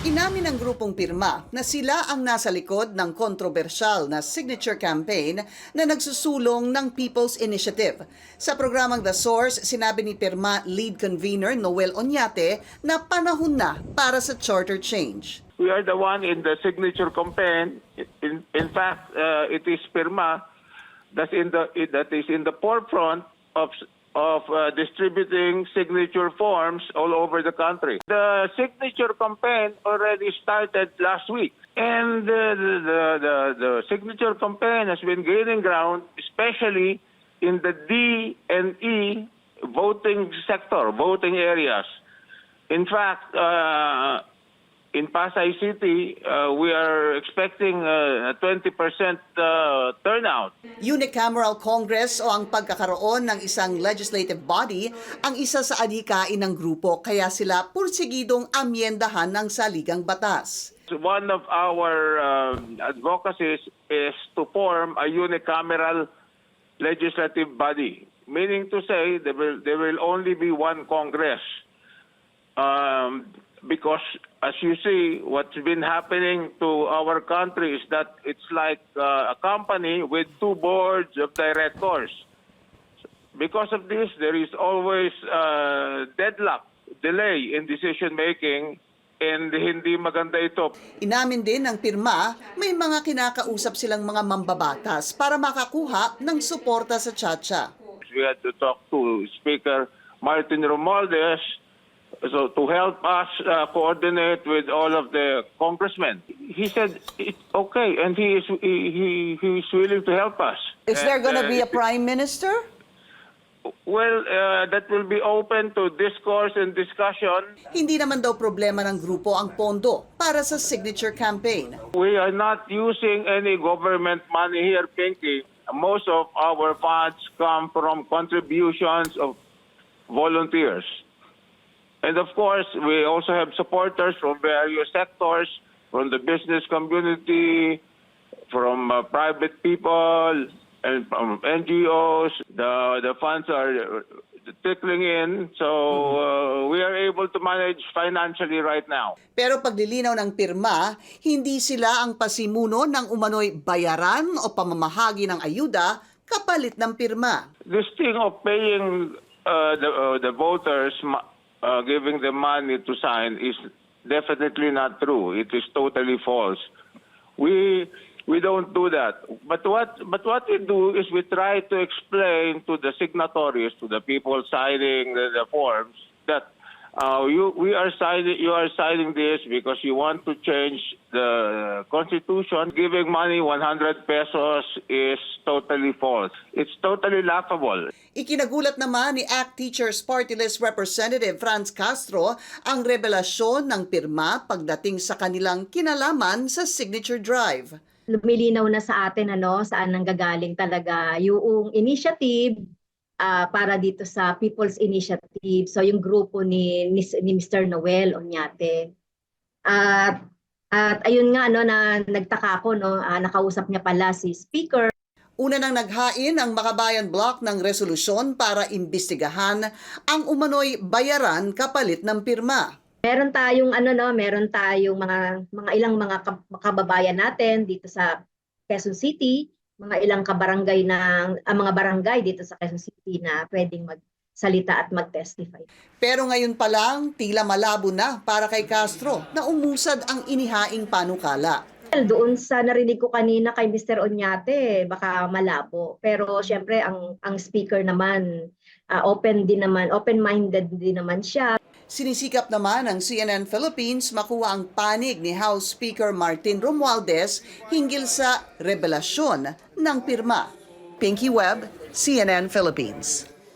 Inamin ng grupong pirma na sila ang nasa likod ng kontrobersyal na signature campaign na nagsusulong ng People's Initiative. Sa programang The Source, sinabi ni Pirma lead convener Noel Onyate na panahon na para sa charter change. We are the one in the signature campaign. In, in fact, uh, it is Pirma that's in the that is in the forefront of of uh, distributing signature forms all over the country. The signature campaign already started last week, and the, the the the signature campaign has been gaining ground, especially in the D and E voting sector, voting areas. In fact, uh, in Pasay City, uh, we are expecting uh, a 20% uh, turnout. Unicameral Congress o ang pagkakaroon ng isang legislative body ang isa sa adhikain ng grupo kaya sila pursigidong amyendahan ng saligang batas. One of our um, advocacies is to form a unicameral legislative body, meaning to say there will, there will only be one Congress. Um, because as you see, what's been happening to our country is that it's like uh, a company with two boards of directors. Because of this, there is always uh, deadlock, delay in decision making, and hindi maganda ito. Inamin din ng pirma, may mga kinakausap silang mga mambabatas para makakuha ng suporta sa Chacha. We had to talk to Speaker Martin Romualdez so to help us uh, coordinate with all of the congressmen. He said it's okay, and he is he he, he is willing to help us. Is there And, gonna uh, be a prime minister? Well, uh, that will be open to discourse and discussion. Hindi naman daw problema ng grupo ang pondo para sa signature campaign. We are not using any government money here, Pinky. Most of our funds come from contributions of volunteers. And of course, we also have supporters from various sectors, from the business community, from uh, private people, and from NGOs. The, the funds are trickling in, so uh, we are able to manage financially right now. Pero paglilinaw ng pirma, hindi sila ang pasimuno ng umano'y bayaran o pamamahagi ng ayuda kapalit ng pirma. this thing of paying uh, the uh, the voters, uh, giving them money to sign is definitely not true. It is totally false. We we don't do that. But what but what we do is we try to explain to the signatories, to the people signing the, the forms, that uh, you we are signing you are signing this because you want to change the constitution. Giving money 100 pesos is totally false. It's totally laughable. Ikinagulat naman ni ACT Teachers Party List Representative Franz Castro ang revelasyon ng pirma pagdating sa kanilang kinalaman sa signature drive. lumilinaw na sa atin ano saan nanggagaling talaga yung initiative ah, para dito sa People's Initiative. So yung grupo ni ni, ni Mr. Noel Onyate. At at ayun nga no na nagtaka ako no ah, nakausap niya pala si speaker Una nang naghain ang Makabayan Block ng resolusyon para imbestigahan ang umano'y bayaran kapalit ng pirma. Meron tayong ano no, meron tayong mga mga ilang mga kab- kababayan natin dito sa Quezon City, mga ilang kabarangay ng ah, mga barangay dito sa Quezon City na pwedeng magsalita at mag-testify. Pero ngayon pa lang, tila malabo na para kay Castro na umusad ang inihaing panukala. Well, doon sa narinig ko kanina kay Mr. Onyate, baka malabo. Pero syempre ang ang speaker naman ah, open din naman, open-minded din naman siya. Sinisikap naman ng CNN Philippines makuha ang panig ni House Speaker Martin Romualdez hinggil sa revelasyon ng pirma. Pinky Webb, CNN Philippines.